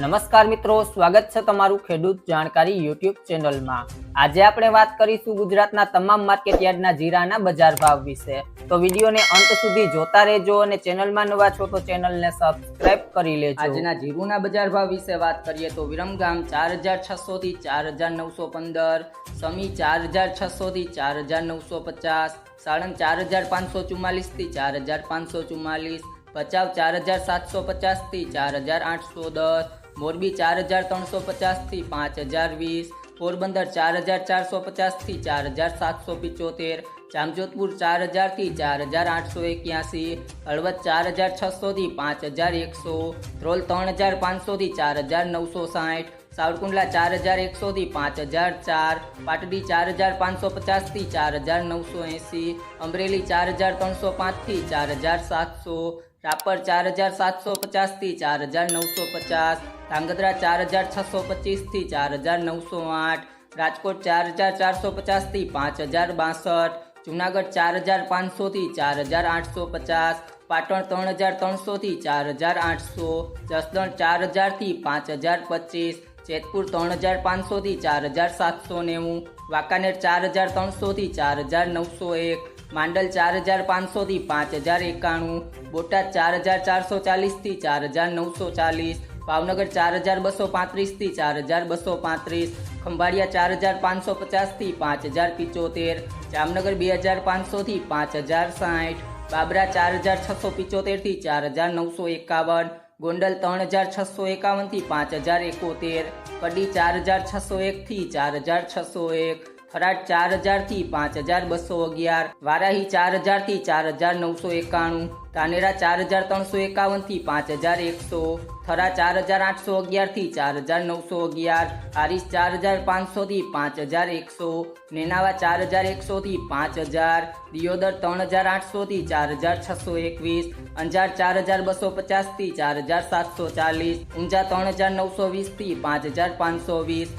નમસ્કાર મિત્રો, સ્વાગત છે તમારું ખેડૂત જાણકારી યુટ્યુબ ચેનલમાં. આજે આપણે વાત કરીશું ગુજરાતના તમામ માર્કેટયાર્ડના જીરાના બજાર ભાવ વિશે. તો વિડીયોને અંત સુધી જોતા રહેજો અને ચેનલમાં નવા છો તો ચેનલને સબસ્ક્રાઇબ કરી લેજો. આજના જીરુના બજાર ભાવ વિશે વાત કરીએ તો વિરમગામ ચાર હજાર છસો થી ચાર હજાર નવસો પંદર, સમી ચાર હજાર છસો થી ચાર હજાર નવસો પચાસ સાણંદ ચાર હજાર પાંચસો ચુમ્માલીસથી ચાર હજાર પાંચસો ચુમ્માલીસ, ભચાઉ ચાર હજાર સાતસો પચાસથી ચાર હજાર આઠસો દસ મોરબી ચાર હજાર ત્રણસો પચાસથી પાંચ હજાર વીસ પોરબંદર ચાર હજાર ચારસો પચાસથી ચાર હજાર સાતસો પિચોતેર જામજોધપુર ચાર હજારથી ચાર હજાર આઠસો એક્યાસી હળવદ ચાર હજાર છસો થી પાંચ હજાર એકસો ધ્રોલ ત્રણ હજાર પાંચસો થી ચાર હજાર નવસો સાઠ સાવરકુંડલા ચાર હજાર એકસો થી પાંચ હજાર ચાર પાટડી ચાર હજાર પાંચસો પચાસથી ચાર હજાર નવસો એંસી અમરેલી ચાર હજાર ત્રણસો પાંચથી ચાર હજાર સાતસો રાપર ચાર હજાર સાતસો પચાસથી ચાર હજાર નવસો પચાસ ધાંગધ્રા ચાર હજાર છસો પચીસથી ચાર હજાર નવસો આઠ રાજકોટ ચાર હજાર ચારસો પચાસથી પાંચ હજાર બાસઠ જુનાગઢ ચાર હજાર પાંચસોથી ચાર હજાર આઠસો પચાસ પાટણ ત્રણ હજાર ત્રણસોથી ચાર હજાર આઠસો જસદણ ચાર હજારથી પાંચ હજાર પચીસ જેતપુર ત્રણ હજાર પાંચસોથી ચાર હજાર સાતસો નેવું વાંકાનેર ચાર હજાર ત્રણસોથી ચાર હજાર નવસો એક માંડલ ચાર હજાર પાંચસો થી પાંચ હજાર એકાણું બોટાદ ચાર હજાર ચારસો ચાલીસથી ચાર હજાર નવસો ચાલીસ ભાવનગર ચાર હજાર બસો પાંત્રીસથી ચાર હજાર બસો પાંત્રીસ ખંભાળિયા ચાર હજાર પાંચસો પચાસથી પાંચ હજાર પિચોતેર જામનગર બે હજાર પાંચસો થી પાંચ હજાર સાઠ બાબરા ચાર હજાર છસો પિચોતેરથી ચાર હજાર નવસો એકાવન ગોંડલ ત્રણ હજાર છસો એકાવનથી પાંચ હજાર એકોતેર કડી ચાર હજાર છસો એક થી ચાર હજાર છસો એક થરાદ ચાર હજારથી પાંચ હજાર બસો અગિયાર, વારાહી ચાર હજારથી ચાર હજાર નવસો એકાણું, ધાનેરા ચાર હજાર ત્રણસો એકાવનથી પાંચ હજાર એકસો થરા ચાર હજાર આઠસો અગિયારથી ચાર હજાર નવસો અગિયાર આરીસ ચાર હજાર પાંચસો થી પાંચ હજાર એકસો નેનાવા ચાર હજાર એકસો થી પાંચ હજાર દિયોદર ત્રણ હજાર આઠસો થી ચાર હજાર છસો એકવીસ અંજાર ચાર હજાર બસો પચાસથી ચાર હજાર સાતસો ચાલીસ ઊંઝા ત્રણ હજાર નવસો વીસથી પાંચ હજાર પાંચસો વીસ